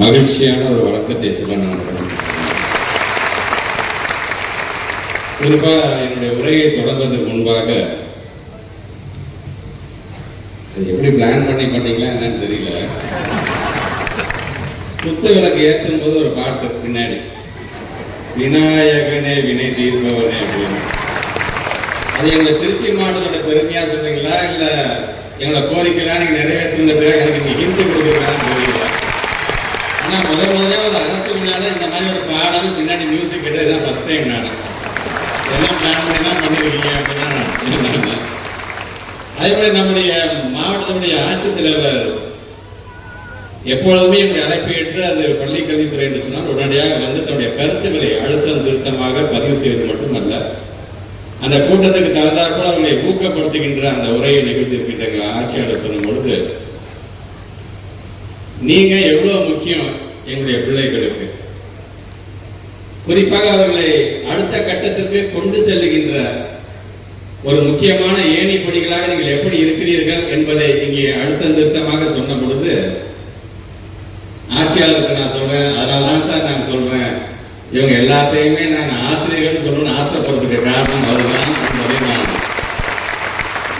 மகிழ்ச்சியான ஒரு வழக்கத்தை சொல்ல நான் குறிப்பாக என்னுடைய உரையை தொடங்குவதற்கு முன்பாக எப்படி பிளான் பண்ணி பண்ணீங்களா என்னன்னு தெரியல. குத்து விளக்கு ஏற்றும் போது ஒரு பாட்டு பின்னாடி. விநாயகனே வினை தீர்ப்பவனே அப்படின்னு. அது எங்களை திருச்சி மாவட்டத்தோட பெருமையா சொன்னீங்களா? இல்ல எங்களை கோரிக்கைலாம் நீங்க நிறைவேற்றுங்கிறதுக்காக எனக்கு நீங்க ஹிண்ட் கொடுக்குறீங்களான்னு தெரியல. ஆனால் முதல் முதல்ல ஒரு அரசு விழால இந்த மாதிரி ஒரு பாடல் பின்னாடி மியூசிக் கிட்ட இதான் ஃபஸ்ட் டைம் நான். எல்லாம் பிளான் பண்ணி தான் பண்ணிருக்கீங்க அப்படின்னு நான் அதே மாதிரி நம்முடைய மாவட்டத்தினுடைய ஆட்சித்தலைவர் எப்பொழுதுமே என்னுடைய அழைப்பேற்று அது பள்ளி கல்வித்துறை என்று சொன்னால் உடனடியாக வந்து தன்னுடைய கருத்துக்களை அழுத்தம் திருத்தமாக பதிவு செய்வது மட்டுமல்ல. அந்த கூட்டத்துக்கு தகுந்தாற் கூட அவர்களை ஊக்கப்படுத்துகின்ற அந்த உரையை நிகழ்த்திருக்கின்ற ஆட்சியாளர் சொல்லும் பொழுது நீங்க எவ்வளவு முக்கியம் எங்களுடைய பிள்ளைகளுக்கு. குறிப்பாக அவர்களை அடுத்த கட்டத்திற்கு கொண்டு செல்லுகின்ற ஒரு முக்கியமான ஏணி படிகளாக நீங்கள் எப்படி இருக்கிறீர்கள் என்பதை இங்கே அழுத்த திருத்தமாக சொன்ன பொழுது ஆட்சியாளருக்கு நான் சொல்றேன் அதனால தான் சார் நான் சொல்றேன். இவங்க எல்லாத்தையுமே நான் ஆசிரியர்கள் சொல்லணும்னு ஆசைப்படுறதுக்கு காரணம் அதுதான் என்பதை நான்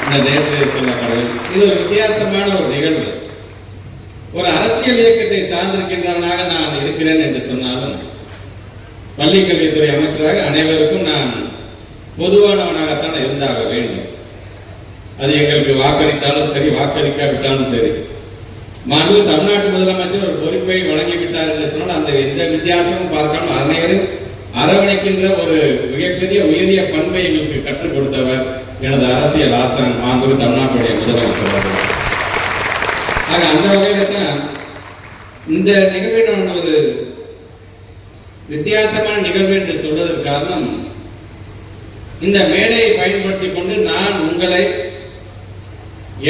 இந்த நேரத்தில் சொல்ல கடவுள் இது ஒரு வித்தியாசமான ஒரு நிகழ்வு. ஒரு அரசியல் இயக்கத்தை சார்ந்திருக்கின்றவனாக நான் இருக்கிறேன் என்று சொன்னாலும் பள்ளிக்கல்வித்துறை அமைச்சராக அனைவருக்கும் நான் பொதுவானவனாகத்தான் இருந்தாக வேண்டும். அது எங்களுக்கு வாக்களித்தாலும் சரி வாக்களிக்காவிட்டாலும் சரி. மாண்பு தமிழ்நாட்டு முதலமைச்சர் ஒரு பொறுப்பை வழங்கிவிட்டார் என்று சொன்னால் அந்த எந்த வித்தியாசமும் பார்க்காம அனைவரும் அரவணைக்கின்ற ஒரு மிகப்பெரிய உயரிய பண்பை எங்களுக்கு கற்றுக் கொடுத்தவர் எனது அரசியல் ஆசான் மாண்பு தமிழ்நாட்டுடைய முதலமைச்சர் ஆக அந்த வகையில தான் இந்த நிகழ்வை நான் ஒரு வித்தியாசமான நிகழ்வு என்று சொல்வதற்கு காரணம் இந்த மேடையை பயன்படுத்திக் கொண்டு நான் உங்களை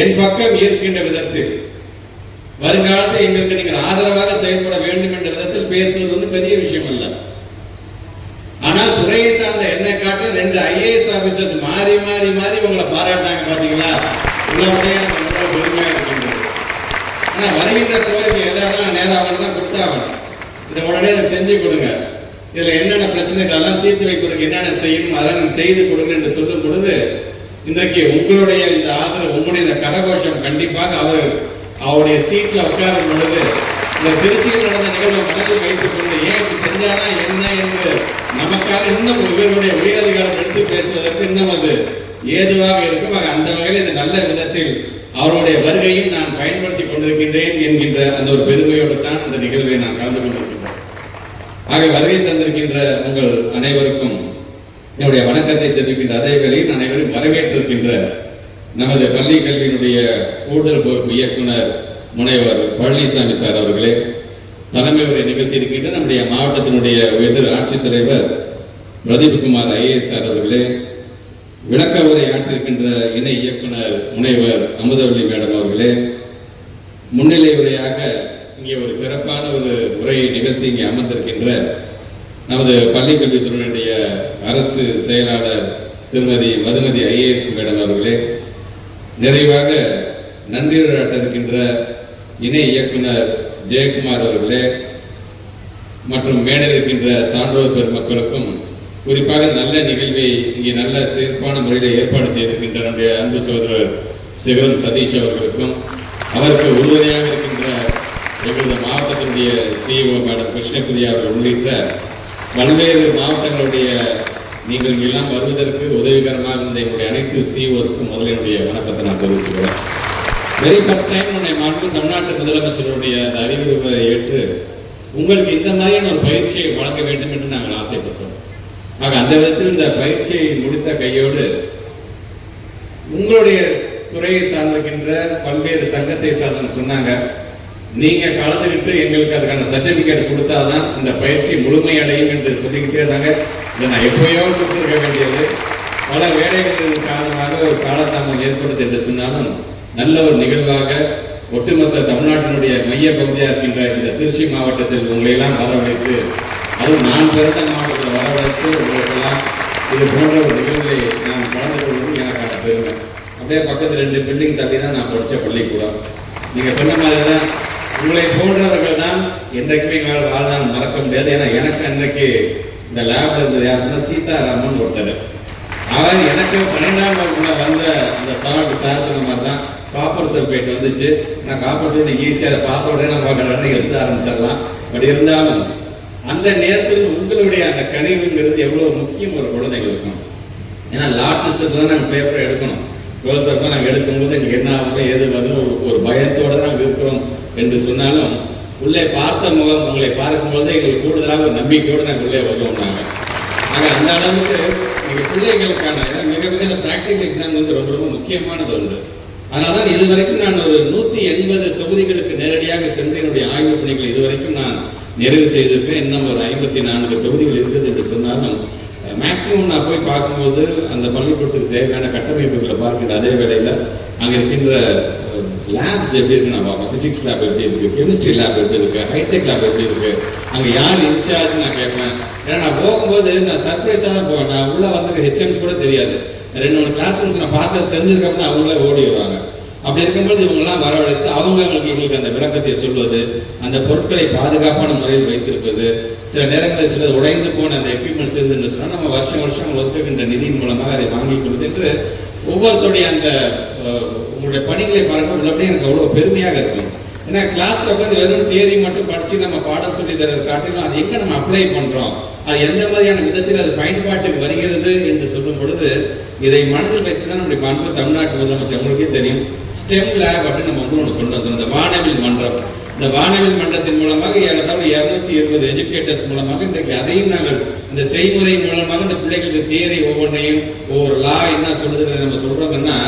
என் பக்கம் ஈர்க்கின்ற விதத்தில் வருங்காலத்தில் எங்களுக்கு நீங்கள் ஆதரவாக செயல்பட வேண்டும் என்ற விதத்தில் பேசுவது வந்து பெரிய விஷயம் அல்ல. ஆனால் துறையை சார்ந்த என்னை காட்டு ரெண்டு ஐஏஎஸ் ஆபீசர்ஸ் மாறி மாறி மாறி உங்களை பாராட்டாங்க பாத்தீங்களா உங்களுடைய பெருமையா இருக்கின்றது ஆனா வருகின்ற கோரிக்கை எல்லாம் நேரம் கொடுத்தாகணும் இதை உடனே அதை செஞ்சு கொடுங்க. இதுல என்னென்ன பிரச்சனைகள் எல்லாம் தீர்த்து வைக்கிறதுக்கு என்னென்ன செய்யணும் அதெல்லாம் செய்து கொடுங்க என்று சொல்லும் பொழுது இன்றைக்கு உங்களுடைய இந்த ஆதரவு உங்களுடைய இந்த கரகோஷம் கண்டிப்பாக அவர் அவருடைய சீட்ல உட்காரும் பொழுது இந்த திருச்சியில் நடந்த நிகழ்வு மனதில் வைத்துக் கொண்டு ஏன் இப்படி செஞ்சாதான் என்ன என்று நமக்காக இன்னும் இவருடைய உயரதிகாரம் எடுத்து பேசுவதற்கு இன்னும் அது ஏதுவாக இருக்கும். அந்த வகையில் இது நல்ல விதத்தில் அவருடைய வருகையும் நான் பயன்படுத்தி கொண்டிருக்கின்றேன் என்கின்ற அந்த ஒரு பெருமையோடு தான் அந்த நிகழ்வை நான் கலந்து கொண்டிருக்கின்றேன். ஆக வருகை தந்திருக்கின்ற உங்கள் அனைவருக்கும் என்னுடைய வணக்கத்தை தெரிவிக்கின்ற அதே வேளையில் அனைவரும் வரவேற்றிருக்கின்ற நமது பள்ளி கல்வியினுடைய கூடுதல் பொறுப்பு இயக்குனர் முனைவர் பழனிசாமி சார் அவர்களே தலைமை உரை நிகழ்த்தியிருக்கின்ற நம்முடைய மாவட்டத்தினுடைய உயர் ஆட்சித்தலைவர் பிரதீப் குமார் ஐஏஎஸ் சார் அவர்களே விளக்க உரை ஆற்றிருக்கின்ற இணை இயக்குனர் முனைவர் அமுதவள்ளி மேடம் அவர்களே முன்னிலை உரையாக இங்கே ஒரு சிறப்பான ஒரு உரையை நிகழ்த்தி இங்கே அமர்ந்திருக்கின்ற நமது பள்ளிக்கல்வித்துறையினுடைய அரசு செயலாளர் திருமதி மதுமதி ஐஏஎஸ் மேடம் அவர்களே நிறைவாக நன்றியுரையாற்ற இருக்கின்ற இணை இயக்குனர் ஜெயக்குமார் அவர்களே மற்றும் மேடையில் இருக்கின்ற சான்றோர் பெருமக்களுக்கும் குறிப்பாக நல்ல நிகழ்வை இங்கே நல்ல சிறப்பான முறையில் ஏற்பாடு செய்திருக்கின்ற நம்முடைய அன்பு சகோதரர் சிவன் சதீஷ் அவர்களுக்கும் அவருக்கு உறுதுணையாக இருக்கின்ற எங்களது மாவட்டத்தினுடைய சிஇஓ மேடம் கிருஷ்ணபிரியா அவர்கள் உள்ளிட்ட பல்வேறு மாவட்டங்களுடைய நீங்கள் எல்லாம் வருவதற்கு உதவிகரமாக இருந்த எங்களுடைய அனைத்து சிஇஓஸ்க்கும் முதல்ல என்னுடைய வணக்கத்தை நான் தெரிவிச்சுக்கிறேன். வெரி ஃபர்ஸ்ட் டைம் உன்னை மாண்பு தமிழ்நாட்டு முதலமைச்சருடைய அந்த அறிவுரை ஏற்று உங்களுக்கு இந்த மாதிரியான ஒரு பயிற்சியை வழங்க வேண்டும் என்று நாங்கள் ஆசைப்பட்டோம். ஆக அந்த விதத்தில் இந்த பயிற்சியை முடித்த கையோடு உங்களுடைய துறையை சார்ந்திருக்கின்ற பல்வேறு சங்கத்தை சார்ந்த சொன்னாங்க. நீங்க கலந்துக்கிட்டு எங்களுக்கு அதுக்கான சர்டிபிகேட் கொடுத்தாதான் இந்த பயிற்சி முழுமையடையும் என்று சொல்லிக்கிட்டே இருந்தாங்க. இதை நான் எப்பயோ கொடுத்துருக்க வேண்டியது. பல வேலைகளின் காரணமாக ஒரு காலதாமம் ஏற்படுது என்று சொன்னாலும் நல்ல ஒரு நிகழ்வாக ஒட்டுமொத்த தமிழ்நாட்டினுடைய மைய பகுதியாக இருக்கின்ற இந்த திருச்சி மாவட்டத்தில் உங்களை எல்லாம் வரவழைத்து அதுவும் நான் பிறந்த மாவட்டத்தில் வரவழைத்து உங்களுக்கெல்லாம் இது போன்ற ஒரு நிகழ்வை நான் கலந்து கொள்வது எனக்கான பெருமை அப்படியே பக்கத்து ரெண்டு பில்டிங் தள்ளி தான் நான் படித்த பள்ளிக்கூடம். நீங்கள் சொன்ன மாதிரி தான் உங்களை போன்றவர்கள் தான் என்றைக்குமே வாழ் வாழ்நாள் மறக்க முடியாது. ஏன்னா எனக்கு அன்றைக்கு இந்த லேப்ல இருந்தது யாருன்னா சீதாராமன் ஒருத்தர். அவர் எனக்கு பன்னெண்டாம் வகுப்புல வந்த அந்த சாருக்கு சார் சொன்ன மாதிரி தான் காப்பர் சல்பேட் வந்துச்சு. நான் காப்பர் சல்பேட் ஈஸியாக அதை பார்த்த உடனே நம்ம கடனை எழுத ஆரம்பிச்சிடலாம். பட் இருந்தாலும் அந்த நேரத்தில் உங்களுடைய அந்த கனிவுங்கிறது எவ்வளோ முக்கியம் ஒரு குழந்தைகளுக்கும். ஏன்னா லார்ட் சிஸ்டத்தில் நாங்கள் பேப்பர் எடுக்கணும். டுவெல்த் நாங்கள் எடுக்கும்போது எங்களுக்கு என்ன ஆகும் ஏது வரும் ஒரு ஒரு பயத்தோடு நாங்கள் இருக்கிறோம் என்று சொன்னாலும் உள்ளே பார்த்த முகம் உங்களை பார்க்கும்போது எங்களுக்கு கூடுதலாக ஒரு நம்பிக்கையோடு நாங்கள் உள்ளே வருவோம் நாங்கள் நாங்கள் அந்த அளவுக்கு எங்கள் பிள்ளைகளுக்கான மிக மிக இந்த எக்ஸாம் வந்து ரொம்ப ரொம்ப முக்கியமானது ஒன்று அதனால தான் இதுவரைக்கும் நான் ஒரு நூற்றி எண்பது தொகுதிகளுக்கு நேரடியாக சென்று என்னுடைய ஆய்வுப் பணிகளை இதுவரைக்கும் நான் நிறைவு செய்திருக்கேன் இன்னும் ஒரு ஐம்பத்தி நான்கு தொகுதிகள் இருக்குது என்று சொன்னாலும் மேக்சிமம் நான் போய் பார்க்கும்போது அந்த பள்ளிக்கூடத்துக்கு தேவையான கட்டமைப்புகளை பார்க்குற அதே வேளையில் அங்கே இருக்கின்ற லேப்ஸ் எப்படி இருக்கு நான் பார்ப்பேன். ஃபிசிக்ஸ் லேப் எப்படி இருக்கு கெமிஸ்ட்ரி லேப் எப்படி இருக்கு ஹைடெக் லேப் எப்படி இருக்கு அங்கே யார் இன்சார்ஜ் நான் கேட்பேன். ஏன்னா நான் போகும்போது நான் சர்ப்ரைஸாக தான் போவேன். நான் உள்ளே வந்து ஹெச்எம்ஸ் கூட தெரியாது. ரெண்டு மூணு கிளாஸ் ரூம்ஸ் நான் பார்த்து தெரிஞ்சதுக்கப்புறம் அவங்களே ஓடி வருவாங்க. அப்படி இருக்கும்போது இவங்கெல்லாம் வரவழைத்து அவங்களுக்கு எங்களுக்கு அந்த விளக்கத்தை சொல்வது அந்த பொருட்களை பாதுகாப்பான முறையில் வைத்திருப்பது சில நேரங்களில் சில உடைந்து போன அந்த எக்யூப்மெண்ட்ஸ் இருந்துன்னு சொன்னால் நம்ம வருஷம் வருஷம் ஒதுக்குகின்ற நிதியின் மூலமாக அதை வாங்கி கொடுத்து என்று ஒவ்வொருத்தருடைய அந்த உங்களுடைய பணிகளை பார்க்கும் எனக்கு அவ்வளோ பெருமையாக இருக்கும். ஏன்னா கிளாஸ்ல உட்காந்து வெறும் தியரி மட்டும் படிச்சு நம்ம பாடம் சொல்லி தரது காட்டிலும் அது எங்க நம்ம அப்ளை பண்றோம்? அது எந்த மாதிரியான விதத்தில் அது பயன்பாட்டுக்கு வருகிறது என்று சொல்லும் பொழுது இதை மனதில் வைத்து தான் நம்முடைய அன்பு தமிழ்நாட்டு முதலமைச்சர் உங்களுக்கே தெரியும். ஸ்டெம் லேப் அப்படின்னு நம்ம வந்து ஒன்று கொண்டு வந்தோம் இந்த வானவில் மன்றம். இந்த வானவில் மன்றத்தின் மூலமாக ஏறத்தாழ இருநூத்தி இருபது எஜுகேட்டர்ஸ் மூலமாக இன்றைக்கு அதையும் நாங்கள் இந்த செய்முறை மூலமாக இந்த பிள்ளைகளுக்கு தியரி ஒவ்வொன்றையும் ஒவ்வொரு லா என்ன சொல்லுதுன்னு நம்ம சொல்றோம்னா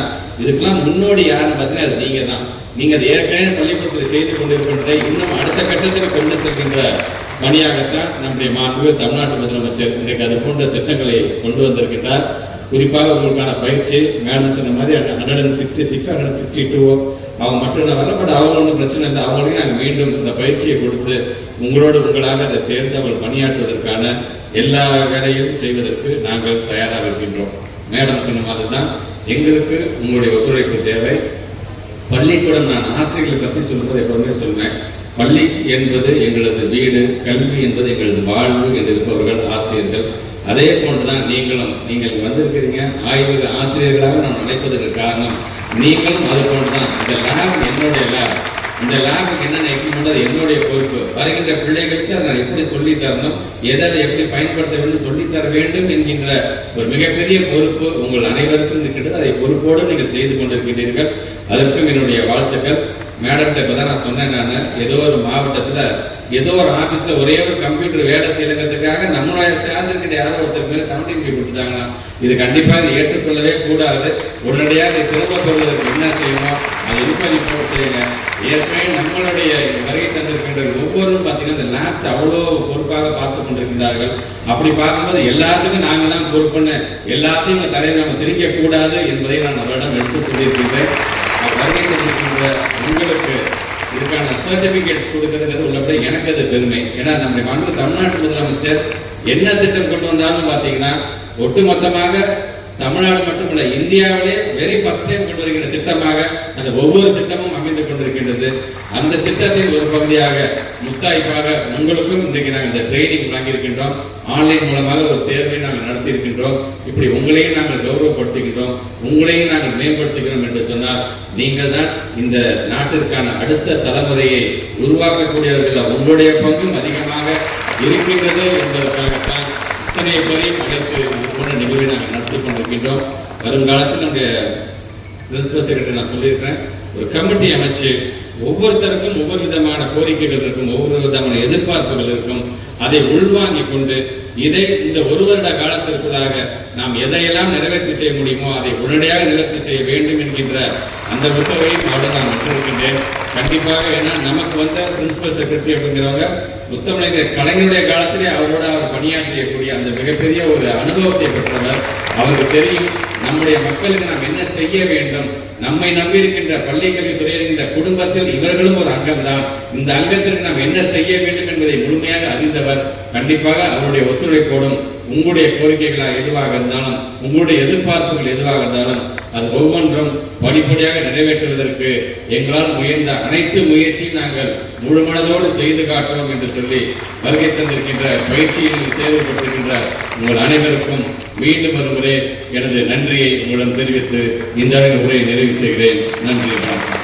இதுக்கெல்லாம் முன்னோடி யாருன்னு பார்த்தீங்கன்னா அது நீங்க தான் நீங்க அது ஏற்கனவே பள்ளிக்கூடத்தில் செய்து கொண்டிருக்கின்ற இன்னும் அடுத்த கட்டத்தில் கொண்டு செல்கின்ற பணியாகத்தான் நம்முடைய மாண்பு தமிழ்நாட்டு முதலமைச்சர் இன்றைக்கு அது போன்ற திட்டங்களை கொண்டு வந்திருக்கின்றார். குறிப்பாக உங்களுக்கான பயிற்சி மேடம் சொன்ன மாதிரி hundred and sixty six hundred sixty two அவங்க மட்டும் நான் வரல பட் அவங்க ஒன்றும் பிரச்சனை இல்லை. அவங்களுக்கு நாங்கள் மீண்டும் இந்த பயிற்சியை கொடுத்து உங்களோடு உங்களாக அதை சேர்ந்து அவர்கள் பணியாற்றுவதற்கான எல்லா வேலையும் செய்வதற்கு நாங்கள் தயாராக இருக்கின்றோம். மேடம் சொன்ன மாதிரி தான் எங்களுக்கு உங்களுடைய ஒத்துழைப்பு தேவை. பள்ளிக்கூடம் நான் ஆசிரியர்களை பற்றி சொல்வது எப்பவுமே சொன்னேன் பள்ளி என்பது எங்களது வீடு கல்வி என்பது எங்களது வாழ்வு என்று இருப்பவர்கள் ஆசிரியர்கள். அதே போன்றுதான் நீங்களும் நீங்கள் வந்திருக்கிறீங்க. ஆய்வக ஆசிரியர்களாக நான் அழைப்பதற்கு காரணம் நீங்களும் அது போன்றுதான் இந்த லேப் என்னுடைய லேப் இந்த லேபுக்கு என்னென்ன எக்யூப்மெண்ட் அது என்னுடைய பொறுப்பு. வருகின்ற பிள்ளைகளுக்கு அதை நான் எப்படி சொல்லி தரணும் எதை அதை எப்படி பயன்படுத்த வேண்டும் சொல்லி தர வேண்டும் என்கின்ற ஒரு மிகப்பெரிய பொறுப்பு உங்கள் அனைவருக்கும் இருக்கின்றது. அதை பொறுப்போடு நீங்கள் செய்து கொண்டிருக்கின்றீர்கள். அதற்கும் என்னுடைய வாழ்த்துக்கள். மேடம்கிட்ட இப்போ தான் நான் சொன்னேன் நான். ஏதோ ஒரு மாவட்டத்தில் ஏதோ ஒரு ஆஃபீஸில் ஒரே ஒரு கம்ப்யூட்டர் வேலை செய்யணுங்கிறதுக்காக நம்மளுடைய சேர்ந்துக்கிட்ட யாரோ ஒருத்தர் மேலே செவன்டீன் ஃபீ இது கண்டிப்பாக இது ஏற்றுக்கொள்ளவே கூடாது. உடனடியாக இதை திரும்ப பெறுவதற்கு என்ன செய்யணும் அதை இன்கொயரி செய்யுங்க. ஏற்கனவே நம்மளுடைய வருகை தந்திருக்கின்ற ஒவ்வொருவரும் பார்த்தீங்கன்னா இந்த லேப்ஸ் அவ்வளோ பொறுப்பாக பார்த்து கொண்டிருக்கிறார்கள் அப்படி பார்க்கும்போது எல்லாத்துக்கும் நாங்கள் தான் பொறுப்புன்னு எல்லாத்தையும் இந்த நம்ம திரிக்க கூடாது என்பதை நான் அவரிடம் எடுத்து சொல்லியிருக்கின்றேன் வருகை தந்திருக்கின்ற உங்களுக்கு இதுக்கான சர்டிபிகேட்ஸ் கொடுக்கறதுங்கிறது உள்ளபடி எனக்கு அது பெருமை. ஏன்னா நம்முடைய மாண்பு தமிழ்நாட்டு முதலமைச்சர் என்ன திட்டம் கொண்டு வந்தாலும் பார்த்தீங்கன்னா ஒட்டுமொத்தமாக தமிழ்நாடு மட்டுமல்ல இந்தியாவிலே வெரி ஃபர்ஸ்ட் டைம் கொண்டு வருகின்ற திட்டமாக அந்த ஒவ்வொரு திட்டமும் அமைந்து கொண்டிருக்கின்றது. அந்த திட்டத்தின் ஒரு பகுதியாக முத்தாய்ப்பாக உங்களுக்கும் இன்றைக்கு நாங்கள் இந்த ட்ரைனிங் வழங்கியிருக்கின்றோம். ஆன்லைன் மூலமாக ஒரு தேர்வை நாங்கள் நடத்தியிருக்கின்றோம். இப்படி உங்களையும் நாங்கள் கௌரவப்படுத்துகின்றோம். உங்களையும் நாங்கள் மேம்படுத்துகிறோம் என்று சொன்னால் நீங்கள் தான் இந்த நாட்டிற்கான அடுத்த தலைமுறையை உருவாக்கக்கூடியவர்கள். உங்களுடைய பங்கும் அதிகமாக இருக்கின்றது என்பதற்காகத்தான் இத்தனை பேரையும் அழைத்து போன்ற நிகழ்வை நாங்கள் நடத்தி கொண்டிருக்கின்றோம் வருங்காலத்தில் நம்முடைய பிரின்சிபல் செக்ரட்டரி நான் சொல்லியிருக்கிறேன். ஒரு கமிட்டி அமைச்சு ஒவ்வொருத்தருக்கும் ஒவ்வொரு விதமான கோரிக்கைகள் இருக்கும் ஒவ்வொரு விதமான எதிர்பார்ப்புகள் இருக்கும். அதை உள்வாங்கி கொண்டு இதை இந்த ஒரு வருட காலத்திற்குள்ளாக நாம் எதையெல்லாம் நிறைவேற்றி செய்ய முடியுமோ அதை உடனடியாக நிவர்த்தி செய்ய வேண்டும் என்கின்ற அந்த உத்தரவையும் அவரை நான் விட்டிருக்கின்றேன் கண்டிப்பாக ஏன்னா நமக்கு வந்த பிரின்சிபல் செக்ரட்டரி அப்படிங்கிறவங்க முத்தமிழர் கலைஞருடைய காலத்திலே அவரோட அவர் பணியாற்றியக்கூடிய அந்த மிகப்பெரிய ஒரு அனுபவத்தை பெற்றவர். அவருக்கு தெரியும் நம்முடைய மக்களுக்கு நாம் என்ன செய்ய வேண்டும்? நம்மை நம்பி இருக்கின்ற பள்ளி கல்வித்துறை இருக்கின்ற குடும்பத்தில் இவர்களும் ஒரு அங்கம்தான். இந்த அங்கத்திற்கு நாம் என்ன செய்ய வேண்டும் என்பதை முழுமையாக அறிந்தவர் கண்டிப்பாக அவருடைய ஒத்துழைப்போடும் உங்களுடைய கோரிக்கைகளாக எதுவாக இருந்தாலும் உங்களுடைய எதிர்பார்ப்புகள் எதுவாக இருந்தாலும் அது ஒவ்வொன்றும் படிப்படியாக நிறைவேற்றுவதற்கு எங்களால் முயன்ற அனைத்து முயற்சியும் நாங்கள் முழு மனதோடு செய்து காட்டுவோம் என்று சொல்லி வருகை தந்திருக்கின்ற பயிற்சியில் தேர்வு பெற்றிருக்கின்ற உங்கள் அனைவருக்கும் மீண்டும் ஒரு எனது நன்றியை உங்களிடம் தெரிவித்து இந்த அளவில் உரையை நிறைவு செய்கிறேன். நன்றி வணக்கம்.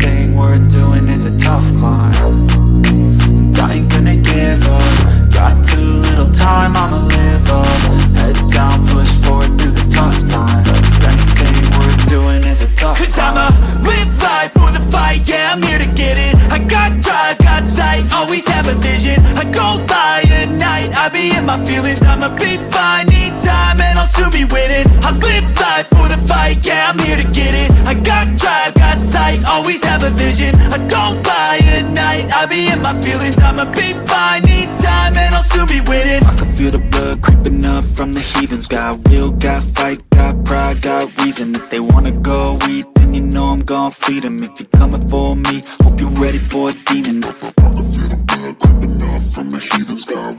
worth doing is a tough climb. And I ain't gonna give up. Got too little time, I'ma live up. Head down, push forward through the tough times. Cause anything worth doing is a tough Cause climb. I'ma live life for the fight, yeah, I'm here to get it. I got drive, got sight, always have a vision. I go by at night, I be in my feelings. I'ma be fine, need time, and I'll soon be winning. I live life for the fight, yeah, I'm here to get it religion I don't buy a night. I be in my feelings, I'ma be fine Need time and I'll soon be winning. I can feel the blood creeping up from the heathens. Got will, got fight, got pride, got reason. If they wanna go eat, then you know I'm gon' feed them If you're coming for me, hope you're ready for a demon. I can feel the blood creeping up from the heathens Got